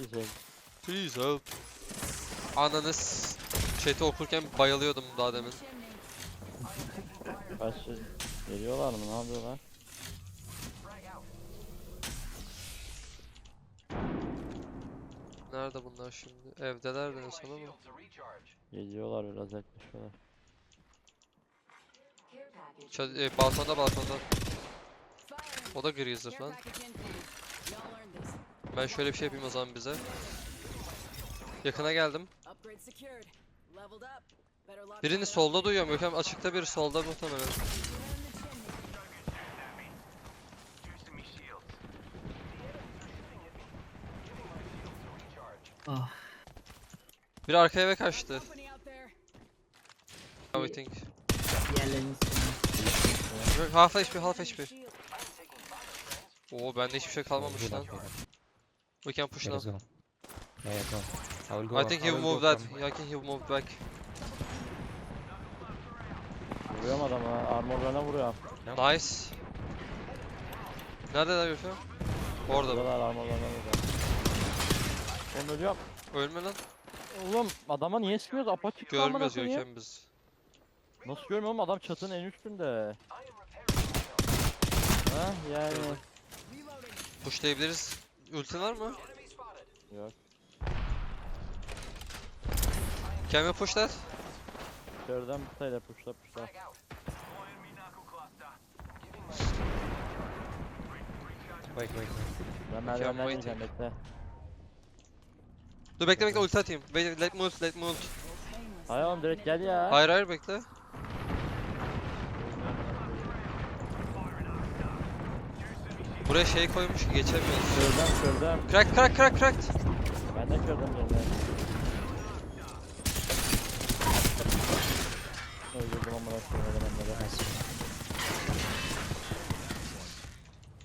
diyecek. Please help. Ananız chat'i okurken bayılıyordum daha demin. Kaç geliyorlar mı? Ne yapıyorlar? Nerede bunlar şimdi? Evdeler de en son ama. Geliyorlar biraz yaklaşıyorlar. Çat- e, balkonda balkonda. O da gri zırh lan. Ben şöyle bir şey yapayım o zaman bize. Yakına geldim. Birini solda duyuyorum. Gökhan açıkta biri solda muhtemelen. Ah. Biri arka eve kaçtı. I think. Diğerlerinin sonu. Half HP, half HP. Oo bende hiçbir şey kalmamış lan. We can push now. go. Yeah, yeah, go. I will go. I think he will go moved that. from- I think he moved back. Vuruyorum adamı. Armorlarına vuruyorum. Nice. Neredeler Gökhan? Orada mı? Buradalar armorlarına vuruyorum. Oğlum ölüyorum. Ölme lan. Oğlum adama niye sıkıyoruz? Apaçık Görmüyoruz. Gökhan biz. Nasıl görmüyorum oğlum adam çatının en üstünde. Ha yani. Pushlayabiliriz. Ultin var mı? Yok. Can we push that? İçeriden bir sayıda puşla puşla. Wait, wait, wait. Ben merdivenden waiting. ineceğim bekle. Dur bekle bekle ulti atayım. Wait, let me ult, let me ult. Hayır oğlum direkt gel ya. Hayır hayır bekle. Buraya şey koymuş ki geçemiyoruz. Kırdım kırdım. Crack crack crack crack. Ben de kırdım birini. Öldürdüm koyayım elemanları. Nice.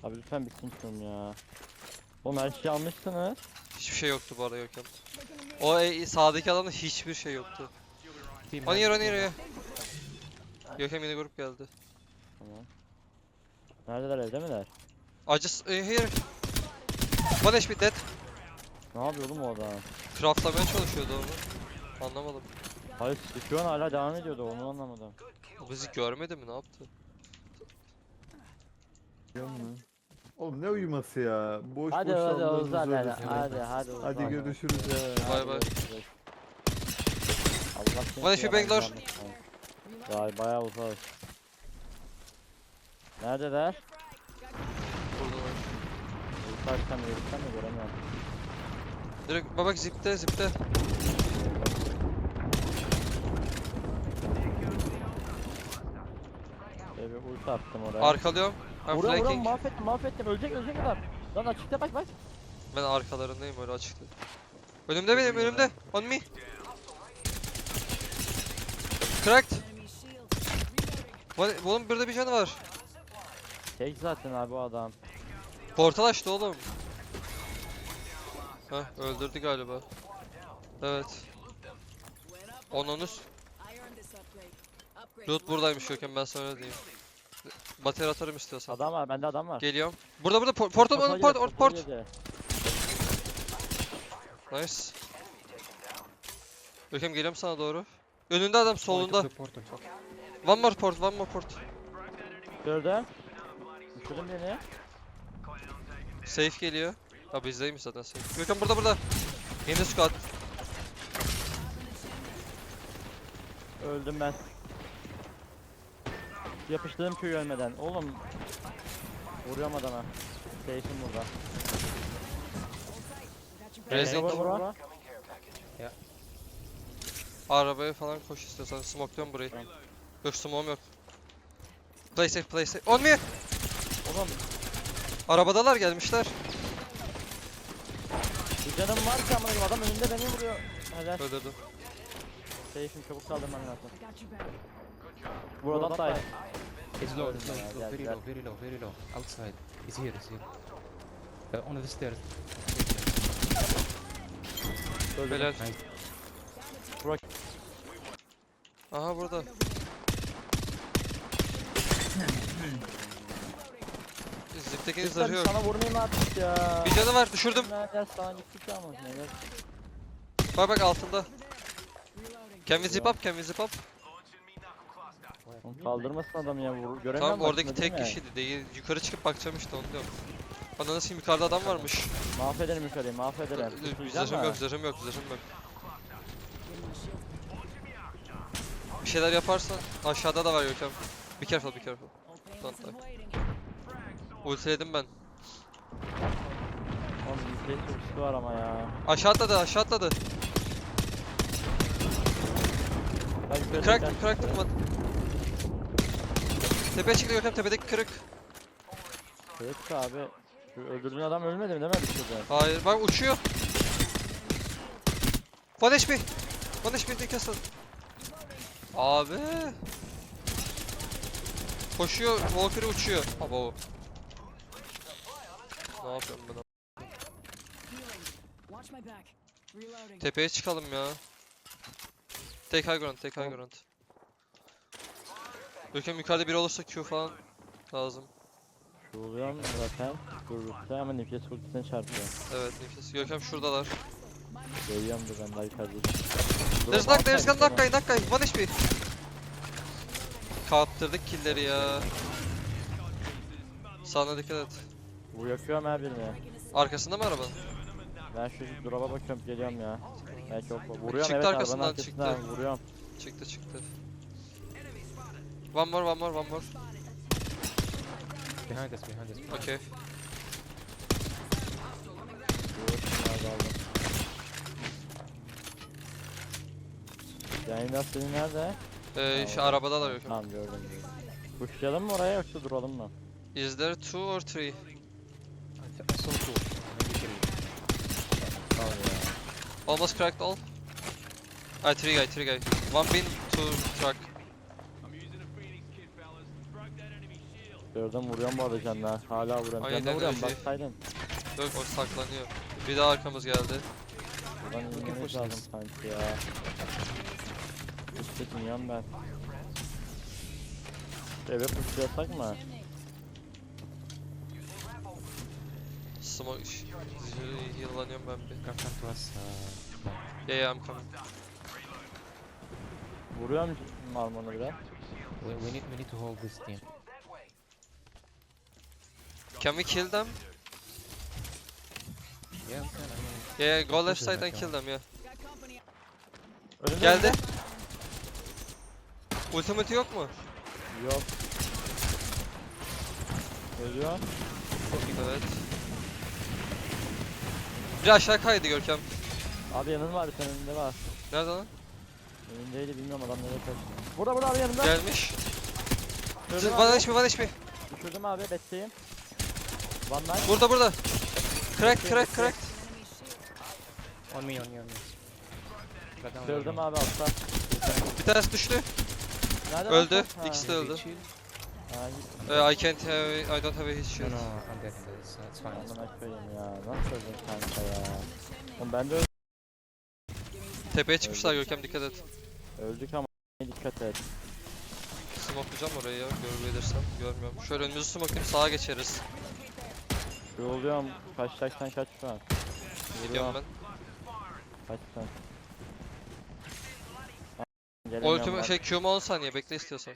Abi lütfen bitsin şunun ya. Oğlum her şeyi almışsınız. Hiçbir şey yoktu bu arada Gökhan. O e, sağdaki adamda hiçbir şey yoktu. On here on here. Gökhan yeni grup geldi. Tamam. Neredeler evde miler? I just uh, here. One HP dead. Ne yapıyor oğlum o adam? Craftlamaya çalışıyordu onu. Anlamadım. Hayır şu an hala devam ediyordu onu anlamadım. O bizi görmedi mi ne yaptı? Musun? Oğlum ne uyuması ya? Boş Hadi boş hadi Ozan hadi söylesin. hadi hadi Ozan. Hadi görüşürüz ya. Bay bay. Allah seni Bana şu zannetsin. Ya bayağı uzak. Neredeler? Yukarıdan mı yürüsem mi göremiyorum. Direkt babak zipte zipte. Şöyle bir ulti attım oraya. Arkalıyorum. Vuruyorum flanking. mahvettim mahvettim ölecek ölecek adam. Lan açıkta bak bak. Ben arkalarındayım öyle açıkta. Önümde benim önümde. On me. Cracked. Vay- Oğlum burada bir canı var. Tek zaten abi o adam. Portal açtı oğlum. Heh öldürdü galiba. Evet. Onunuz. Loot buradaymış Gökhan ben sana diyeyim. Bateri atarım istiyorsan. Adam var bende adam var. Geliyorum. Burada burada por portal Portal port port port. port. Nice. Görkem geliyorum sana doğru. Önünde adam solunda. One more port, one more port. Gördüm. Düşürdüm beni. Safe geliyor. Ha bizdeymiş zaten safe. Görkem burada burada. Yeni squad. Öldüm ben. Yapıştığım köy ölmeden. Oğlum. Vuruyorum adama. Safe'im burada. Raising Vur, vur, vur. Arabaya falan koş istiyorsan. Smokluyorum burayı. Yok smoke'um yok. Play safe, play safe. On me! Oğlum Arabadalar gelmişler. bir canım var ki amına koyayım, adam önünde beni vuruyor. Helal. Öldürdüm. Safe'im çabuk kaldırman lazım. Buradan da It's low, it's low, it's low, very low, very low, very low. Outside. It's here, it's here. Uh, on the stairs. Helal. Nice. Aha burada. Ziptekinin Lütfen zırhı yok. sana vurmayayım artık ya. Bir canı var düşürdüm. Neler sana gittik ama neler. Bak bak altında. Can we zip up? Can we zip up? Oğlum Kaldırmasın adam ya vur. Göremiyorum Tamam oradaki değil tek mi? kişiydi değil. Yukarı çıkıp bakacağım işte onu diyorum. Bana nasıl yukarıda adam varmış. Mahvederim yukarıyı mahvederim. Zırhım yok, zırhım yok, zırhım yok. Bir şeyler yaparsan aşağıda da var Görkem. Be careful, be careful. Don't die. Ultiledim ben. Oğlum bir ultisi var ama ya. Aşağı atladı, aşağı atladı. Ben yukarı çıkacağım. crack tutmadı. Tepeye çıktı Görkem, tepedeki kırık. Kırık abi. Şu öldürdüğün adam ölmedi mi değil mi şurada? Hayır, bak uçuyor. One HP. One HP de kesin. Abi. Koşuyor, Valkyrie uçuyor. Abo. Ne yapıyorum ben? Tepeye çıkalım ya. Take high ground, take high ground. Görkem yukarıda biri olursa Q falan lazım. Şu oluyorum zaten. Durursa ama nefes ultisine çarpıyor. Evet nefes. Görkem şuradalar. Görüyorum da ben daha yukarıda. There's knock, there's gun knock guy, knock guy. One HP. Kaptırdık killleri ya. Sağına dikkat et. Bu yakıyorum her birini. Arkasında mı arabanın? Ben şu drop'a bakıyorum geliyorum ya. Belki yok. Vuruyorum Çıktı evet arkasından, arabanın arkasından çıktı. vuruyorum. Çıktı çıktı. One more, one more, one more. Behind us, behind us. Okay. Yayında senin nerede? Ee, şu arabada da yok. Tamam gördüm. Pushlayalım mı oraya yoksa duralım mı? Is there two or three? I, th- I saw two. Maybe three. Tamam ya. Almost cracked all. Ah, three guy, three guy. One bin, two truck. Gördüm vuruyorum bu arada canına. Hala vuruyorum. Aynen Canına vuruyorum öyle. baksaydın. Yok o saklanıyor. Bir daha arkamız geldi. Buradan inmemiz push lazım sanki ya. Üstte iniyorum ben. Eve pushlayasak mı? Smoke... Yıllanıyorum ben bir. Come, come to us. Yeah, yeah, I'm coming. Vuruyorum marmonu biraz. we, we need we need to hold this team. Can we kill them? Yeah, we can. I mean, Yeah, yeah go left side and kill them, yeah. Önünde Geldi. Ultimate yok mu? Yok. Geliyor. Evet. Bir aşağı kaydı Görkem. Abi yanın var senin önünde var. Nerede lan? Önündeydi bilmiyorum adam nereye kaçtı. Burada burada abi yanında. Gelmiş. Düşürdüm One abi. HP, one HP. Düşürdüm abi betteyim. One night. Burada burada. Crack, crack, crack. on me, on me, on me. Me. abi altta. Bir tanesi düştü. Nerede Öldü. Ha, İkisi de öldü. Git. Uh, I can't have, I don't have a hit No, shield. no, I'm. It's, uh, it's fine. Fine. Amına koyayım ya. Nasıl öldün kanka ya? Oğlum ben de öldüm. Tepeye çıkmışlar Görkem dikkat et. Öldük ama dikkat et. Smokelayacağım orayı ya görebilirsem. Görmüyorum. Şöyle önümüzü smokelayıp sağa geçeriz. Yolluyorum. Kaçacaksan kaç şu an. Gidiyorum ben. Kaç sen. Gelemiyorum Ultimi ben. şey Q'mu 10 saniye bekle istiyorsan.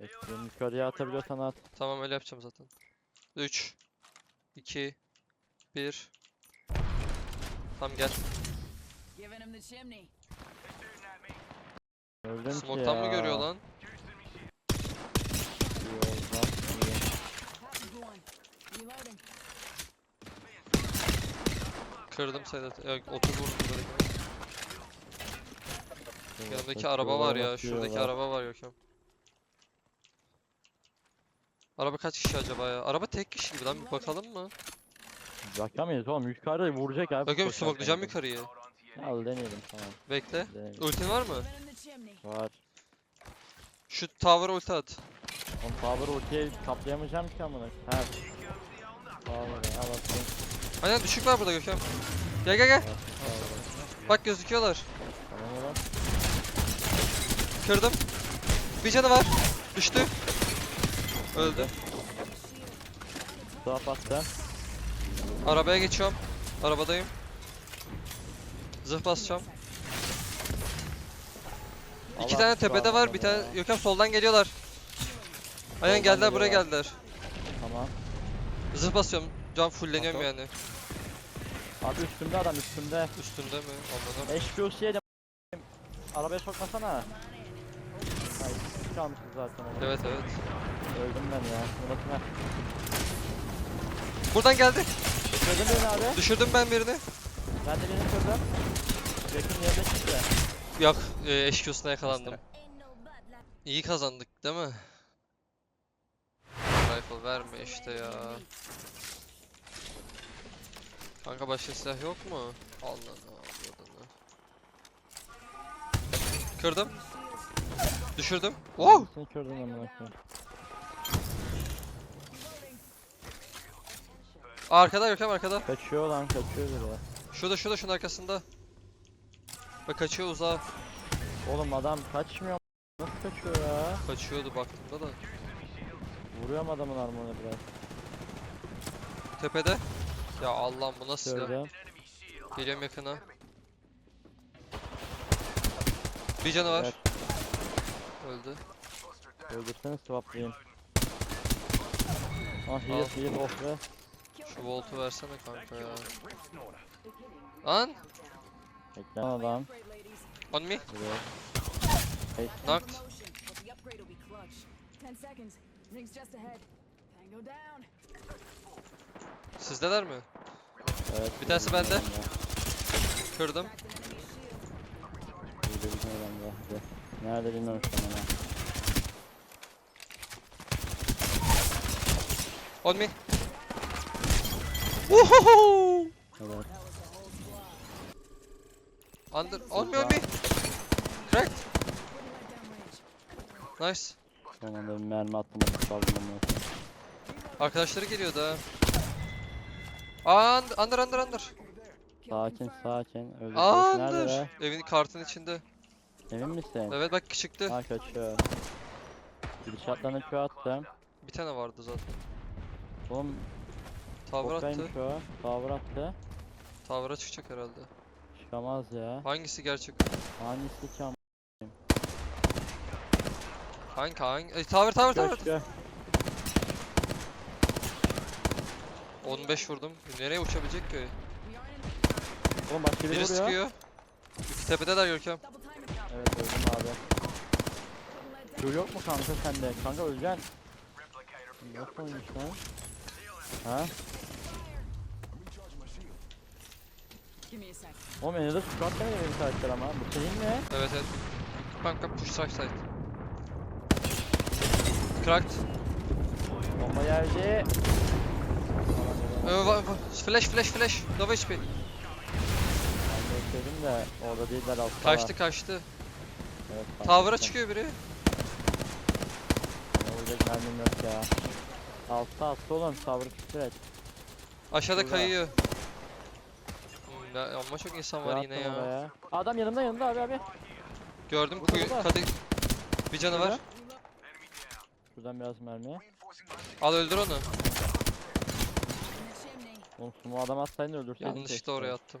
Bekliyorum. Yukarıya atabiliyorsan at. Tamam öyle yapacağım zaten. 3 2 1 Tamam gel. Öldüm Smoke'tan mı görüyor lan? Kırdım Sedat. Yok 30 vurdum Yanımdaki bakıyorlar, araba var ya. Şuradaki araba var Görkem. Araba kaç kişi acaba ya? Araba tek kişi gibi lan bir bakalım mı? Bakamayız oğlum yukarıda vuracak abi. Bakıyorum de. yukarıyı. Al deneyelim tamam. Bekle. Deneyelim. Ultin var mı? Var. Şu tower'a ulti at. Oğlum power ultiye kaplayamayacağım ki amına. Ha. Power al atayım. Aynen düşük var burada Görkem. Gel gel gel. Bak gözüküyorlar. Tamam. Kırdım. Bir canı var. Düştü. Öldü. Swap attım. Arabaya geçiyorum. Arabadayım. Zırh basacağım. İki tane tepede var, bir tane. Gökhan soldan geliyorlar. Aynen Soldan geldiler buraya geliyorlar. geldiler. Tamam. Zırh basıyorum. Can fulleniyorum Bakalım. yani. Abi üstümde adam üstümde. Üstünde mi? Anladım. HQC yedim. Arabaya sokmasana. Hayır, kalmışız zaten onu. Evet evet. Öldüm ben ya. Murat'ına. Buradan geldi. Gördün beni abi. Düşürdüm ben birini. Ben de birini kırdım. Yakın yerde çıktı. Yok, e, eşkiyosuna yakalandım. İyi kazandık değil mi? Rifle verme işte ya. Kanka başka silah yok mu? Allah Allah. Kırdım. Düşürdüm. Wow! Seni kırdım ben Murat'ı. Arkada yok hem arkada. Kaçıyor lan kaçıyor biri. Şurada şurada şunun arkasında. Bak kaçıyor uzağa. Oğlum adam kaçmıyor. Nasıl kaçıyor ya? Kaçıyordu baktığımda da. Vuruyorum adamın armoruna biraz. Tepede. Ya Allah'ım bu nasıl? Gördüm. Geliyorum yakına. Bir canı var. Evet. Öldü. Öldürsene swaplayayım. Ah Al. heal heal oh be. Şu voltu versene kanka ya. Lan! Bekle adam. On me. Buraya. Hey. Knocked. Sizdeler mi? Evet. Bir tanesi bende. Kırdım. Nerede bilmiyorum şu an. On me. Woohoo! Evet. Under. On me on me. Cracked. Nice. Son anda bir mermi attım. onu. Arkadaşları geliyordu ha. Aa, und- under under under. Sakin sakin. Aa, Nerede under. Evin kartın içinde. Emin misin? Evet bak çıktı. Ha kaçıyor. Bir şatlarına Q attım. Bir tane vardı zaten. Oğlum Tower attı. bokaymış o. Tower attı. Tower'a çıkacak herhalde. Çıkamaz ya. Hangisi gerçek? Hangisi ki ama? Hangi hangi? E, tower tower tower. Köşke. 15 vurdum. Nereye uçabilecek ki? Oğlum başka biri Biri vuruyor. sıkıyor. İki tepedeler Görkem. Evet öldüm abi. Q yok mu kanka sende? Kanka öleceksin. Nasıl oymuş lan? Ha? Give me a sec. Oğlum Enes şu an demedi benim karakter ama. Bu senin mi? Evet evet. Kanka push side side. Cracked. Bomba geldi. Ee, flash flash flash. Lava HP. Bekledim de orada değiller altta. Kaçtı kaçtı. Evet, Tower'a çıkıyor biri. Ne olacak mermim yok ya. Altta altta oğlum tower'ı tuttur et. Aşağıda Burada. kayıyor. Hmm, ne- Amma çok insan var yine Attım ya. oraya. Adam yanımda yanımda abi abi. Gördüm Burada, kuyu burada. kadı. Bir canı var. Burada. Şuradan biraz mermi. Al öldür onu. Oğlum sumo adam atsaydın öldürseydin. Yanlışlıkla oraya attım.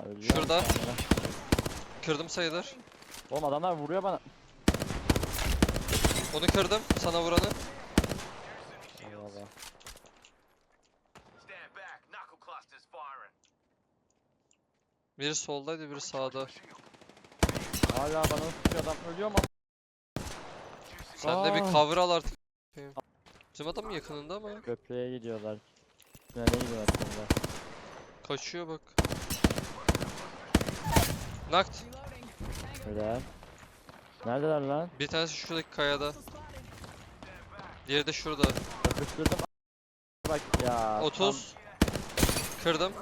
Abi, Şurada. Kırdım sayılır. Oğlum adamlar vuruyor bana. Onu kırdım. Sana vuranı. Biri soldaydı biri sağda. Hala bana sıkıyor adam ölüyor mu? Sen de bir Aa. cover al artık. Bizim adam yakınında ama. Köprüye gidiyorlar. Tünele gidiyorlar sonra. Kaçıyor bak. Tango. Helal. Neredeler lan? Bir tanesi şuradaki kayada. Diğeri de şurada. Yapıştırdım. Bak ya. 30. Kırdım.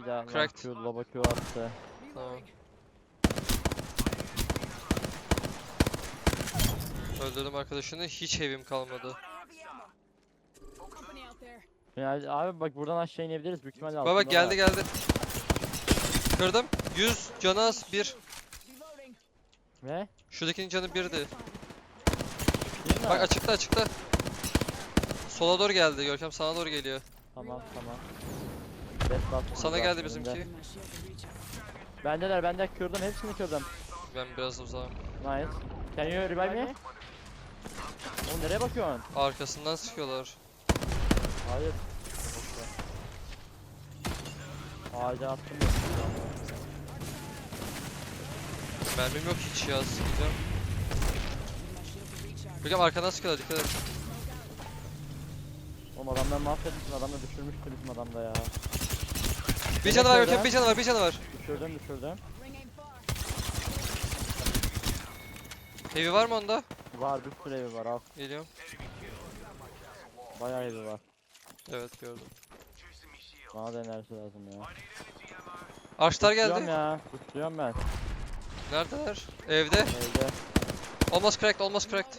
Bir daha Cracked. Q, loba Q attı. Tamam. Öldürdüm arkadaşını. Hiç evim kalmadı. Yani abi bak buradan aşağı inebiliriz büyük ihtimalle Baba geldi var. geldi. Kırdım. 100 canı az 1. Reloading. Ve? Şuradakinin canı 1'di. Değil mi? Bak açıkta açıkta. Sola doğru geldi Görkem sana doğru geliyor. Tamam tamam. Best Sana geldi önünde. bizimki. Bendeler bende kırdım hepsini kırdım. Ben biraz uzağım. Nice. Can you revive me? Oğlum nereye bakıyorsun? Arkasından sıkıyorlar. Hayır. Boşver. Ağaca attım ya. Mermim yok hiç ya sıkacağım. Görkem arkadan sıkıyorlar dikkat et. Oğlum adamlar mahvetmişsin adamla düşürmüştü bizim adam da ya. Bir canı var. Görkem bir canı var bir canı var. Düşürdüm düşürdüm. Heavy var mı onda? Var bir sürü evi var al. Geliyorum. Bayağı evi var. Evet gördüm. Bana da enerji lazım ya. Arşlar Tutuyorum geldi. ya. Tutuyorum ben. Neredeler? Evde. Evde. Almost cracked, almost cracked.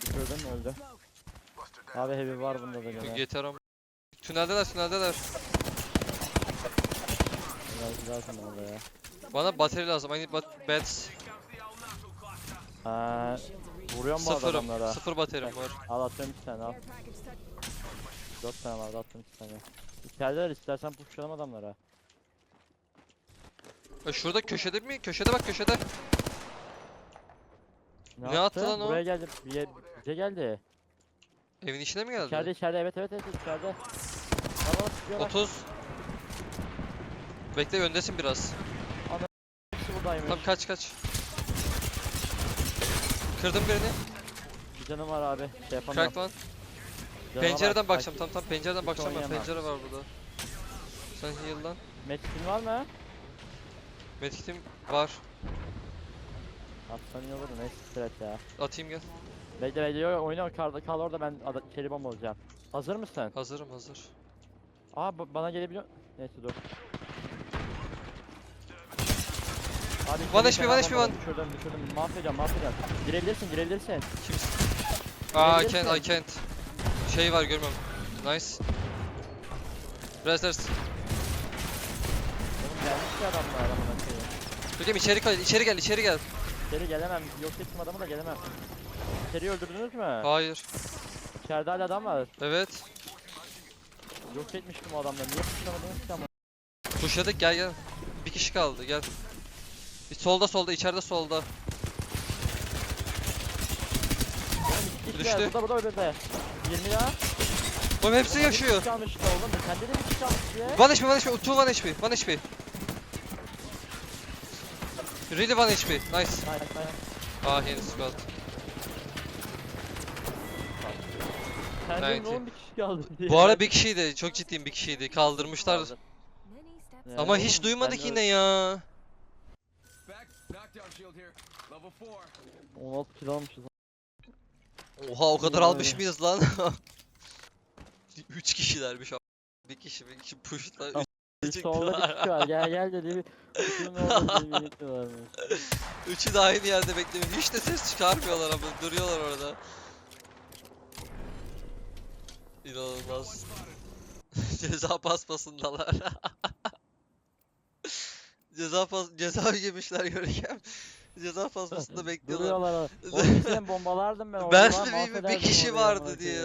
Düşürdüm öldü. Abi heavy var bunda da gene. Yeterim. Tüneldeler, tüneldeler. Lazım bana da ya. Bana bateri lazım. I need bat bats. Recharge. vuruyorum bu Sıfırım. adamlara. Sıfır baterim var. Al atıyorum iki tane al. Dört tane vardı attım iki tane. İçerideler istersen pushlayalım adamlara. E şurada köşede mi? Köşede bak köşede. Ne attı lan o? Buraya geldi. Bir yer, bize geldi. Evin içine mi geldi? İçeride içeride evet evet evet içeride. Tamam sıkıyorlar. 30. Bekle öndesin biraz. Hepsi buradaymış. Tamam kaç kaç. Kırdım birini. Bir canım var abi. Şey yapamıyorum. Cracked one. Canıma Pencereden bak, bakacağım. Tamam tamam pencereden bakacağım ben. oynayamam. Pencere var burada. Sen heal lan. Medkit'in var mı? Medkit'im var. Atsan iyi olur neyse stret ya. Atayım gel. Bekle bekle yo, yo, oyna kal, kal orada ben ada, içeri bomba olacağım. Hazır mısın? Hazırım hazır. Aa ba- bana gelebiliyor. Neyse dur. Abi One içeri HP, one fena HP, bomba one. Düşürdüm düşürdüm. Mahvedeceğim mahvedeceğim. Girebilirsin girebilirsin. Kimsin? Aa I can't I can't. Şey var görmüyorum. Nice. Rest. Oğlum gelmiş ki adamlar adamına koyayım. Görkem içeri kal içeri gel içeri gel. İçeri gelemem. Yok ettim adamı da gelemem. İçeriyi öldürdünüz mü? Hayır. İçeride hala adam var. Evet. Yok etmiştim o adamları. Niye tutamadınız ki ama? Pushladık gel gel. Bir kişi kaldı gel. Bir Solda solda içeride solda. Düştü. var. Burada burada burada. 20 ya. Oğlum hepsi Oğlum, yaşıyor. da oğlum. Sende de bir kişi kalmış ya. One HP, one HP, two one HP, one HP. Really one HP, nice. Aynen aynen. Ah yeni squad. Gayet de oğlum bir kişi kaldı diye. Bu arada bir kişiydi, çok ciddiyim bir kişiydi. Kaldırmışlar. Kaldı. Yani Ama oğlum, hiç duymadık ben de yine ya. Back. Knockdown shield here. Level 4. 16 kilo almışız. Oha o kadar almış öyle. mıyız lan? 3 kişilermiş abi. Bir kişi bir kişi pushlar. Tamam. Üç solda bir kişi var. Gel gel dedi. Bir kutunun orada bir bekliyorlarmış. Üçü de aynı yerde bekliyor. Hiç de ses çıkarmıyorlar ama duruyorlar orada. İnanılmaz. ceza paspasındalar. ceza pas ceza yemişler görkem. Ceza paspasında bekliyorlar. Duruyorlar. bombalardım ben. Ben de bir, bir kişi vardı diye.